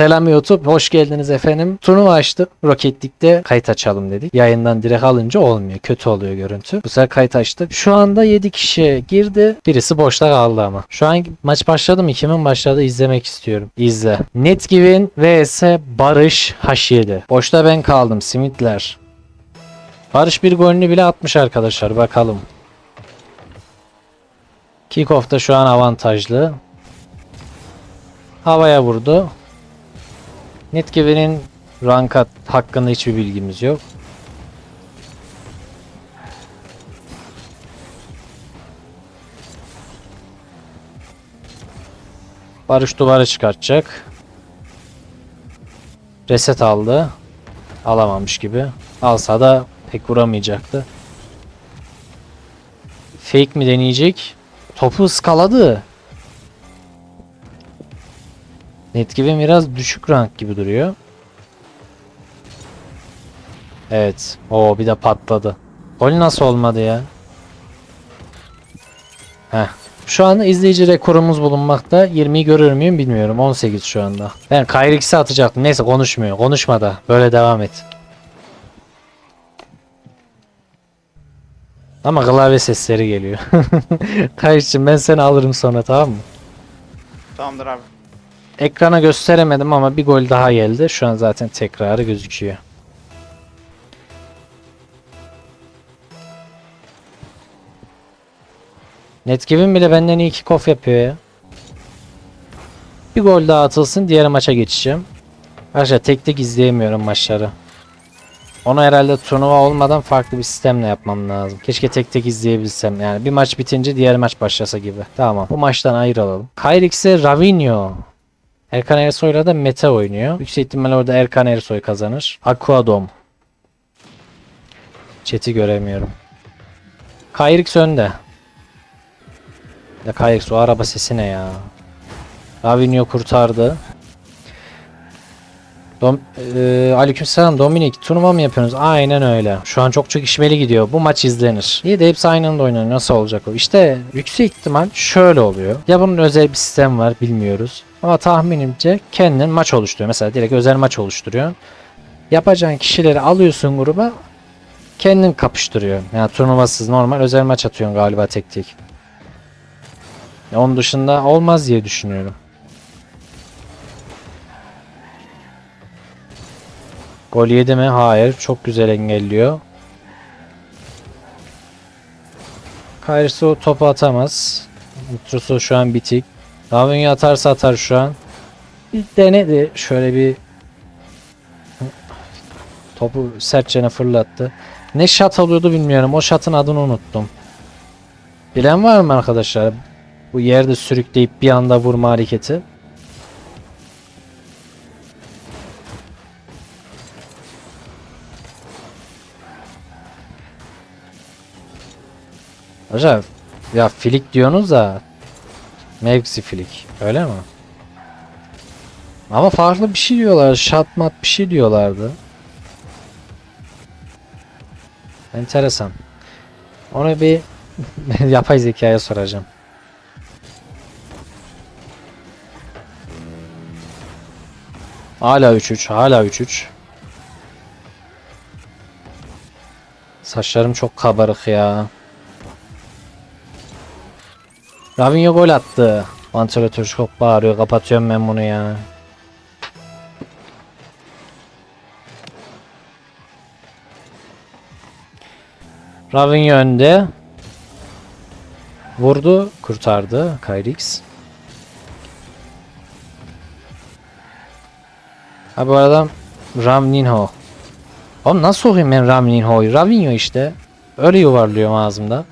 Selam YouTube, hoş geldiniz efendim. Turnuva açtık. Rocket League'de kayıt açalım dedik. Yayından direkt alınca olmuyor. Kötü oluyor görüntü. Bu sefer kayıt açtık. Şu anda 7 kişi girdi. Birisi boşta kaldı ama. Şu an maç başladı mı? Kimin başladı? izlemek istiyorum. İzle. Netgivin vs Barış H7. Boşta ben kaldım. Simitler. Barış bir golünü bile atmış arkadaşlar. Bakalım. Kickoff'ta şu an avantajlı. Havaya vurdu. Netgiven'in ranka hakkında hiçbir bilgimiz yok. Barış duvarı çıkartacak. Reset aldı. Alamamış gibi. Alsa da pek vuramayacaktı. Fake mi deneyecek? Topu ıskaladı. Netgiven biraz düşük rank gibi duruyor. Evet. O bir de patladı. Gol nasıl olmadı ya? Heh. Şu anda izleyici rekorumuz bulunmakta. 20'yi görür müyüm bilmiyorum. 18 şu anda. Ben Kyrix'i atacaktım. Neyse konuşmuyor. Konuşma da. Böyle devam et. Ama klavye sesleri geliyor. Kyrix'cim ben seni alırım sonra tamam mı? Tamamdır abi. Ekrana gösteremedim ama bir gol daha geldi. Şu an zaten tekrarı gözüküyor. Netgivin bile benden iyi kick-off yapıyor ya. Bir gol daha atılsın diğer maça geçeceğim. Arkadaşlar tek tek izleyemiyorum maçları. Onu herhalde turnuva olmadan farklı bir sistemle yapmam lazım. Keşke tek tek izleyebilsem. Yani bir maç bitince diğer maç başlasa gibi. Tamam. Bu maçtan ayıralım. Kyrix'e Ravinho. Erkan Ersoy'la da Mete oynuyor. Yüksek ihtimal orada Erkan Ersoy kazanır. Aquadom. Chat'i göremiyorum. Kyrix önde. Ya Kyrix o araba sesi ne ya? Ravinho kurtardı. Dom ee, Aleykümselam Dominik turnuva mı yapıyorsunuz? Aynen öyle. Şu an çok çok işmeli gidiyor. Bu maç izlenir. İyi de hepsi aynı anda oynanıyor. Nasıl olacak o? İşte yüksek ihtimal şöyle oluyor. Ya bunun özel bir sistem var bilmiyoruz. Ama tahminimce kendin maç oluşturuyor. Mesela direkt özel maç oluşturuyor. Yapacağın kişileri alıyorsun gruba kendin kapıştırıyor. Yani turnuvasız normal özel maç atıyorsun galiba tek tek. Onun dışında olmaz diye düşünüyorum. Gol yedi mi? Hayır. Çok güzel engelliyor. Kyrisi o topu atamaz. Mutrosu şu an bitik. Ravinho atarsa atar şu an. Bir denedi. Şöyle bir topu sertçene fırlattı. Ne shot alıyordu bilmiyorum. O shot'ın adını unuttum. Bilen var mı arkadaşlar? Bu yerde sürükleyip bir anda vurma hareketi. Hocam ya filik diyorsunuz da mevkisi filik öyle mi? Ama farklı bir şey diyorlar. Şatmat bir şey diyorlardı. Enteresan. Onu bir yapay zekaya soracağım. Hala 3-3, hala 3-3. Saçlarım çok kabarık ya. Ravinho gol attı. Vantilatör çok bağırıyor. Kapatıyorum ben bunu ya. Ravinho önde. Vurdu. Kurtardı. Kyrix. Ha bu arada Ramninho. Oğlum nasıl okuyayım ben Ramninho'yu? Ravinho işte. Öyle yuvarlıyorum ağzımda.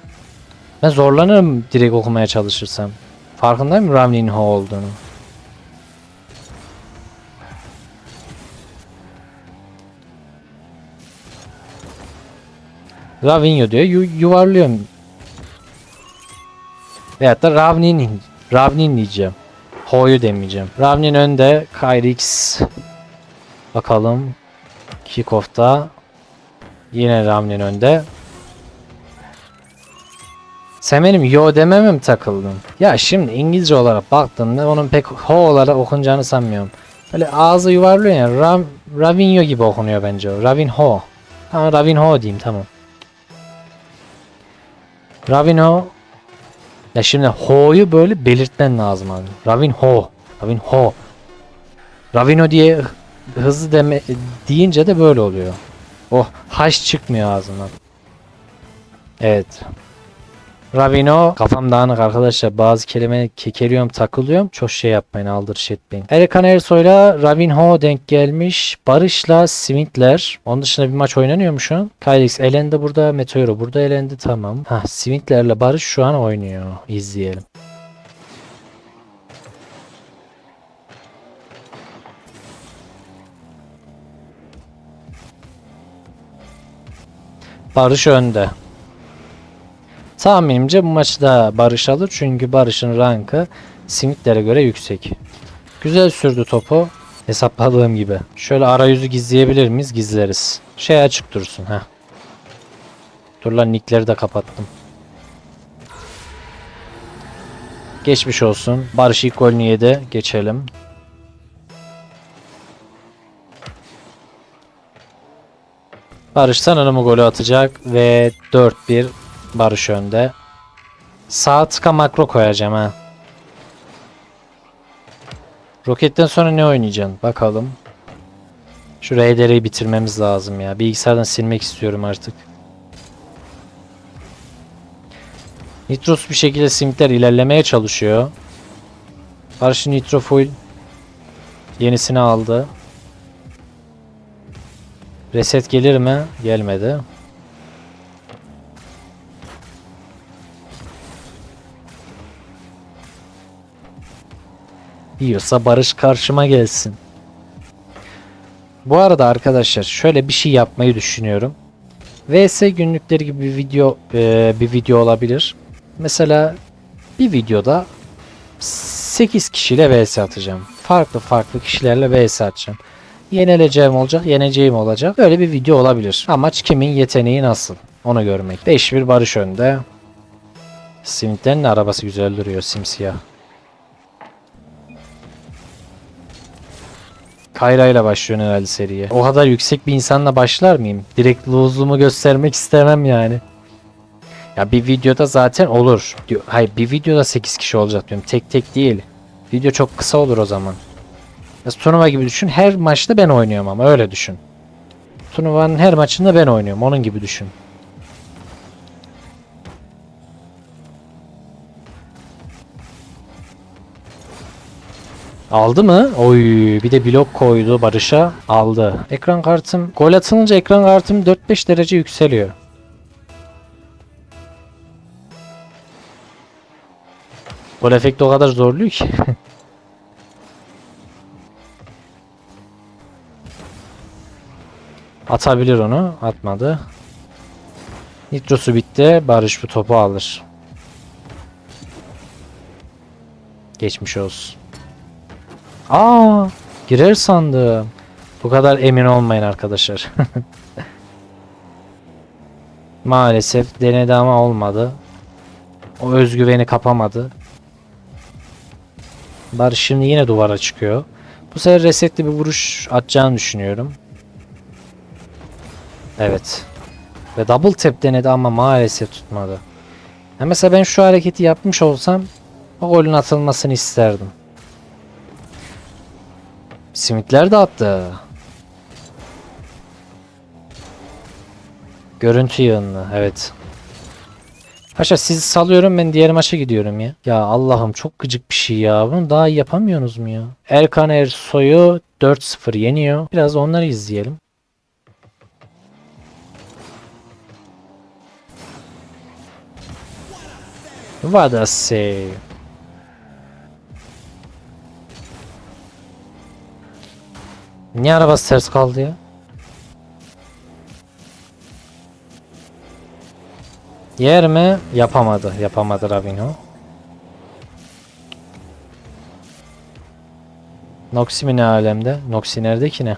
Ben zorlanırım direkt okumaya çalışırsam. Farkındayım Ramninho olduğunu. Ravinho diyor. Yu yuvarlıyorum. Veyahut da Ravnin, Ravnin diyeceğim. Ho'yu demeyeceğim. Ravnin önde. Kyrix. Bakalım. Kickoff'ta. Yine Ravnin önde. Sen benim yo dememe mi takıldın? Ya şimdi İngilizce olarak baktığında onun pek ho olarak okunacağını sanmıyorum. Böyle ağzı yuvarlıyor ya. Ram, Ravinho gibi okunuyor bence o. Ravinho. Tamam Ravinho diyeyim tamam. Ravinho. Ya şimdi ho'yu böyle belirtmen lazım abi. Ravinho. Ravinho. Ravinho diye hı- hızlı deme deyince de böyle oluyor. Oh haş çıkmıyor ağzından. Evet. Ravino kafam dağınık arkadaşlar bazı kelime kekeliyorum takılıyorum çok şey yapmayın aldırış etmeyin. Erkan Ersoy'la Ravinho denk gelmiş. Barış'la Smithler. Onun dışında bir maç oynanıyor mu şu an? Kylix elendi burada. Meteoro burada elendi tamam. Ha Smithler'le Barış şu an oynuyor. İzleyelim. Barış önde. Tahminimce bu maçı da Barış alır çünkü Barış'ın rankı Smith'lere göre yüksek. Güzel sürdü topu. Hesapladığım gibi. Şöyle arayüzü gizleyebilir miyiz? Gizleriz. Şey açık dursun. ha. Dur lan nickleri de kapattım. Geçmiş olsun. Barış ilk golünü yedi. Geçelim. Barış sanırım golü atacak ve 4-1 Barış önde. Sağ tıka makro koyacağım ha. Roketten sonra ne oynayacaksın? Bakalım. Şu RDR'yi bitirmemiz lazım ya. Bilgisayardan silmek istiyorum artık. Nitros bir şekilde simikler ilerlemeye çalışıyor. Barış'ın Nitro full. Yenisini aldı. Reset gelir mi? Gelmedi. Yiyorsa Barış karşıma gelsin. Bu arada arkadaşlar şöyle bir şey yapmayı düşünüyorum. VS günlükleri gibi bir video e, bir video olabilir. Mesela bir videoda 8 kişiyle VS atacağım. Farklı farklı kişilerle VS atacağım. Yenileceğim olacak, yeneceğim olacak. Böyle bir video olabilir. Amaç kimin yeteneği nasıl? Onu görmek. 5-1 Barış önde. Smith'lerin de arabası güzel duruyor simsiyah. Kayra ile başlıyor herhalde seriye. O kadar yüksek bir insanla başlar mıyım? Direkt lose'lumu göstermek istemem yani. Ya bir videoda zaten olur. Diyor- Hayır bir videoda 8 kişi olacak diyorum. Tek tek değil. Video çok kısa olur o zaman. Ya turnuva gibi düşün. Her maçta ben oynuyorum ama öyle düşün. Turnuvanın her maçında ben oynuyorum. Onun gibi düşün. Aldı mı? Oy bir de blok koydu Barış'a. Aldı. Ekran kartım gol atılınca ekran kartım 4-5 derece yükseliyor. Gol efekti o kadar zorluyor ki. Atabilir onu. Atmadı. Nitrosu bitti. Barış bu topu alır. Geçmiş olsun. Aa, girer sandım. Bu kadar emin olmayın arkadaşlar. Maalesef denedi ama olmadı. O özgüveni kapamadı. Barış şimdi yine duvara çıkıyor. Bu sefer resetli bir vuruş atacağını düşünüyorum. Evet. Ve double tap denedi ama maalesef tutmadı. Ya mesela ben şu hareketi yapmış olsam o golün atılmasını isterdim. Simitler de attı. Görüntü yığınlı evet. Paşa sizi salıyorum ben diğer maça gidiyorum ya. Ya Allah'ım çok gıcık bir şey ya. Bunu daha iyi yapamıyorsunuz mu ya? Erkan Ersoy'u 4-0 yeniyor. Biraz onları izleyelim. What a save. Niye arabası ters kaldı ya? Yer mi? Yapamadı. Yapamadı Rabinho. Noxi mi ne alemde? Noxi nerede ki ne?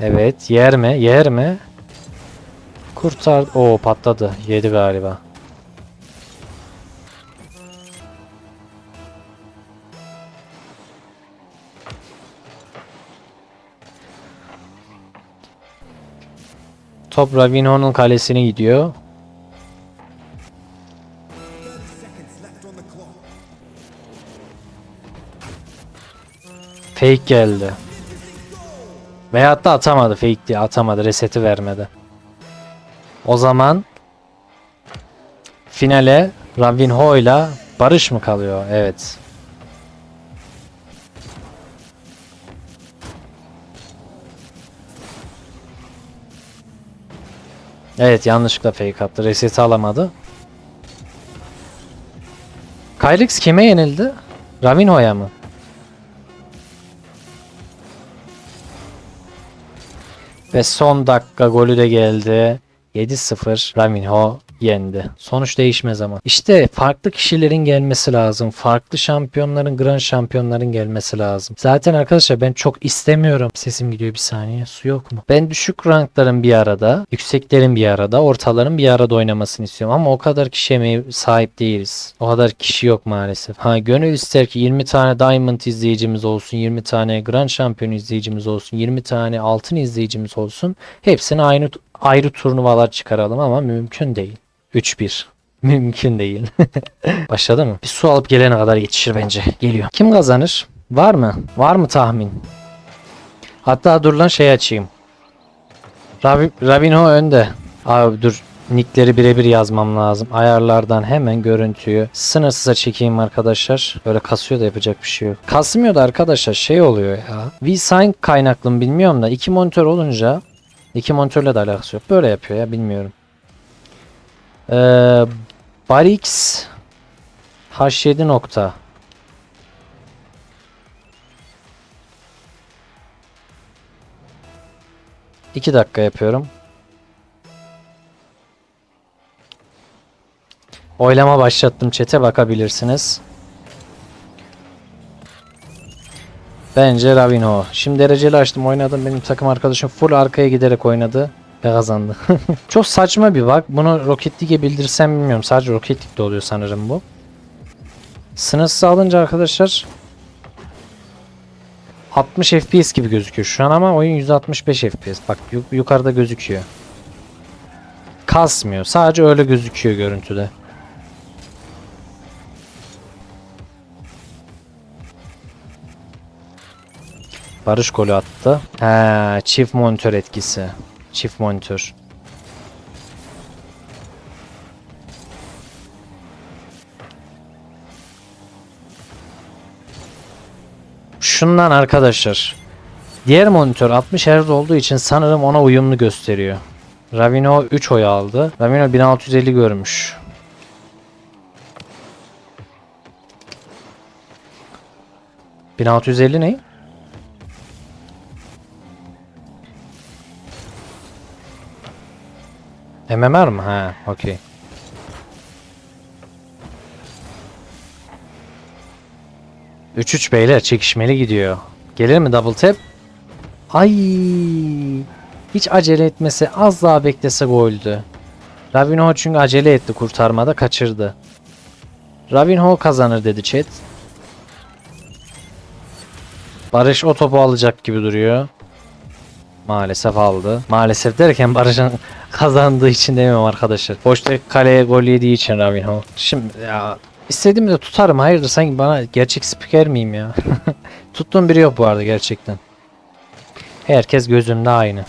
Evet. Yer mi? Yer mi? Kurtar. Oo patladı. Yedi galiba. Top Ravinho'nun kalesine gidiyor. Fake geldi. Veyahut da atamadı. Fake diye atamadı. Reseti vermedi. O zaman finale Ravinho ile Barış mı kalıyor? Evet. Evet yanlışlıkla fake attı. Reseti alamadı. Kyrix kime yenildi? Ravinho'ya mı? Ve son dakika golü de geldi. 7-0 Raminho yendi. Sonuç değişmez ama. İşte farklı kişilerin gelmesi lazım. Farklı şampiyonların, grand şampiyonların gelmesi lazım. Zaten arkadaşlar ben çok istemiyorum. Sesim gidiyor bir saniye. Su yok mu? Ben düşük rankların bir arada, yükseklerin bir arada, ortaların bir arada oynamasını istiyorum. Ama o kadar kişiye sahip değiliz. O kadar kişi yok maalesef. Ha gönül ister ki 20 tane Diamond izleyicimiz olsun, 20 tane Grand Şampiyon izleyicimiz olsun, 20 tane altın izleyicimiz olsun. Hepsini aynı ayrı turnuvalar çıkaralım ama mümkün değil. 3-1. Mümkün değil. Başladı mı? Bir su alıp gelene kadar yetişir bence. Geliyor. Kim kazanır? Var mı? Var mı tahmin? Hatta dur lan şey açayım. Rabi, Rabinho önde. Abi dur. Nickleri birebir yazmam lazım. Ayarlardan hemen görüntüyü sınırsıza çekeyim arkadaşlar. Böyle kasıyor da yapacak bir şey yok. Kasmıyor da arkadaşlar şey oluyor ya. V-Sync kaynaklı mı bilmiyorum da iki monitör olunca iki monitörle de alakası yok. Böyle yapıyor ya bilmiyorum. Ee, Barix H7 nokta. İki dakika yapıyorum. Oylama başlattım çete bakabilirsiniz. Bence Ravinho. Şimdi dereceli açtım oynadım. Benim takım arkadaşım full arkaya giderek oynadı ve kazandı. Çok saçma bir bak. Bunu Rocket League'e bildirsem bilmiyorum. Sadece Rocket League'de oluyor sanırım bu. Sınırsız alınca arkadaşlar 60 FPS gibi gözüküyor şu an ama oyun 165 FPS. Bak yu- yukarıda gözüküyor. Kasmıyor. Sadece öyle gözüküyor görüntüde. Barış golü attı. He, çift monitör etkisi. Çift monitör. Şundan arkadaşlar. Diğer monitör 60 Hz olduğu için sanırım ona uyumlu gösteriyor. Ravino 3 oy aldı. Ravino 1650 görmüş. ...1650 ne? MMR mı? Ha, okey. Üç üç beyler çekişmeli gidiyor. Gelir mi double tap? Ay! Hiç acele etmese az daha beklese goldü. Ravinho çünkü acele etti kurtarmada kaçırdı. Ravinho kazanır dedi chat. Barış o topu alacak gibi duruyor. Maalesef aldı. Maalesef derken Barış'ın kazandığı için demiyorum arkadaşlar. Boşta kaleye gol yediği için Ravinho. Şimdi ya istediğimi de tutarım. Hayırdır sanki bana gerçek spiker miyim ya? Tuttuğum biri yok bu arada gerçekten. Herkes gözümde aynı.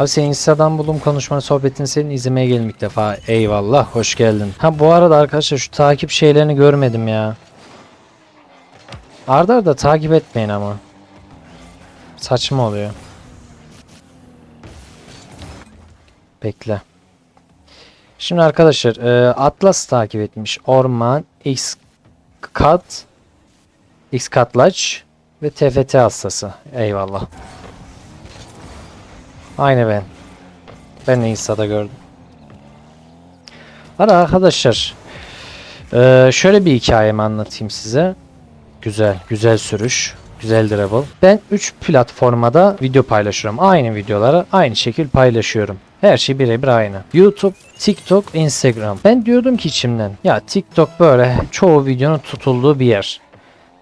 Abi senin Insta'dan bulduğum konuşmanı sohbetini senin izlemeye geldim ilk defa. Eyvallah hoş geldin. Ha bu arada arkadaşlar şu takip şeylerini görmedim ya. Arda arda takip etmeyin ama. Saçma oluyor. Bekle. Şimdi arkadaşlar e, Atlas takip etmiş. Orman, X Kat, X Katlaç ve TFT hastası. Eyvallah. Aynı ben. Ben de Insta'da gördüm. Ara arkadaşlar. Ee, şöyle bir hikayemi anlatayım size. Güzel, güzel sürüş. Güzel dribble. Ben 3 platformada video paylaşıyorum. Aynı videoları aynı şekil paylaşıyorum. Her şey birebir aynı. YouTube, TikTok, Instagram. Ben diyordum ki içimden ya TikTok böyle çoğu videonun tutulduğu bir yer.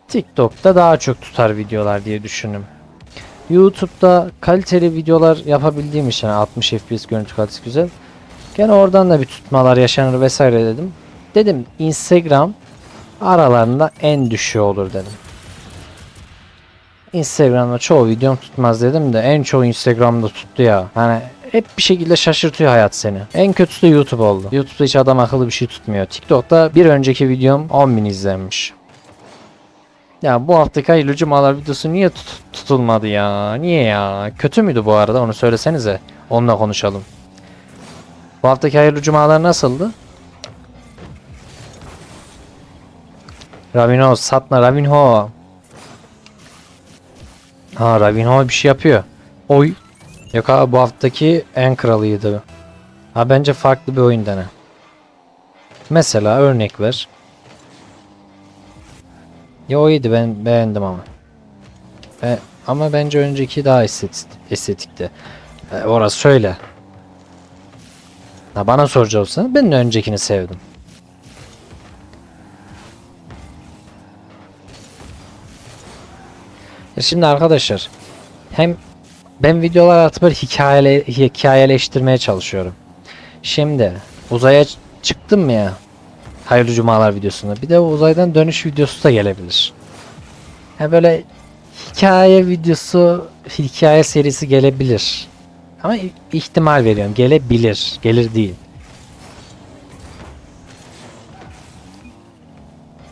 TikTok'ta daha çok tutar videolar diye düşündüm. YouTube'da kaliteli videolar yapabildiğim için yani 60 FPS görüntü kalitesi güzel. Gene oradan da bir tutmalar yaşanır vesaire dedim. Dedim Instagram aralarında en düşüğü olur dedim. Instagram'da çoğu videom tutmaz dedim de en çoğu Instagram'da tuttu ya. Hani hep bir şekilde şaşırtıyor hayat seni. En kötüsü de YouTube oldu. YouTube'da hiç adam akıllı bir şey tutmuyor. TikTok'ta bir önceki videom 10.000 izlenmiş. Ya bu haftaki hayırlı cumalar videosu niye tut- tutulmadı ya? Niye ya? Kötü müydü bu arada onu söylesenize. Onunla konuşalım. Bu haftaki hayırlı cumalar nasıldı? Ravinho, Satna Ravinho. Ha Ravinho bir şey yapıyor. Oy. Yok abi bu haftaki en kralıydı. Ha bence farklı bir oyun dene. Mesela örnek ver. Ya o iyiydi ben beğendim ama. E, ama bence önceki daha estetik, estetikti. E, orası şöyle. Ha, bana soracak olsan ben de öncekini sevdim. Ya şimdi arkadaşlar hem ben videolar böyle hikayele, hikayeleştirmeye çalışıyorum. Şimdi uzaya çıktım mı ya? Hayırlı Cumalar videosunda. Bir de uzaydan dönüş videosu da gelebilir. Ha böyle hikaye videosu, hikaye serisi gelebilir. Ama ihtimal veriyorum. Gelebilir. Gelir değil.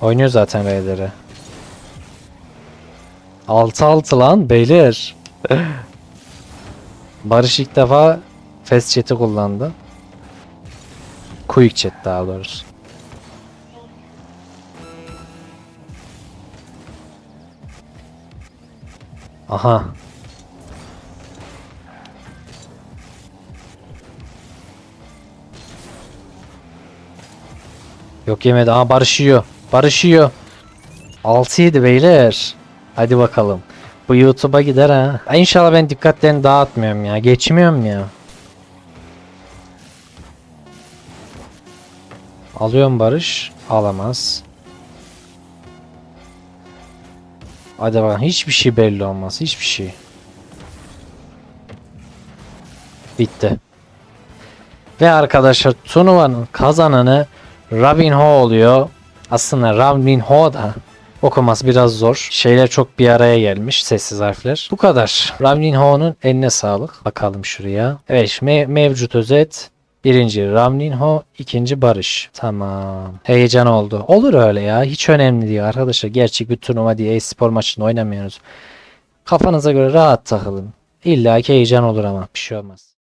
Oynuyor zaten Raider'ı. 6-6 lan beyler. Barış ilk defa Fast Chat'i kullandı. Quick Chat daha doğrusu. Aha. Yok yemedi. Aha Barış yiyor. Barış yiyor. 6-7 beyler. Hadi bakalım. Bu YouTube'a gider ha. İnşallah ben dikkatlerini dağıtmıyorum ya. Geçmiyorum ya. Alıyorum Barış. Alamaz. Hadi bakalım. Hiçbir şey belli olmaz. Hiçbir şey. Bitti. Ve arkadaşlar turnuvanın kazananı Robinho oluyor. Aslında Robinho da okuması biraz zor. Şeyler çok bir araya gelmiş. Sessiz harfler. Bu kadar. Robinho'nun eline sağlık. Bakalım şuraya. Evet me- mevcut özet. Birinci Ramlinho, ikinci Barış. Tamam. Heyecan oldu. Olur öyle ya. Hiç önemli değil arkadaşlar. Gerçek bir turnuva diye e-spor maçında oynamıyoruz. Kafanıza göre rahat takılın. İlla ki heyecan olur ama bir şey olmaz.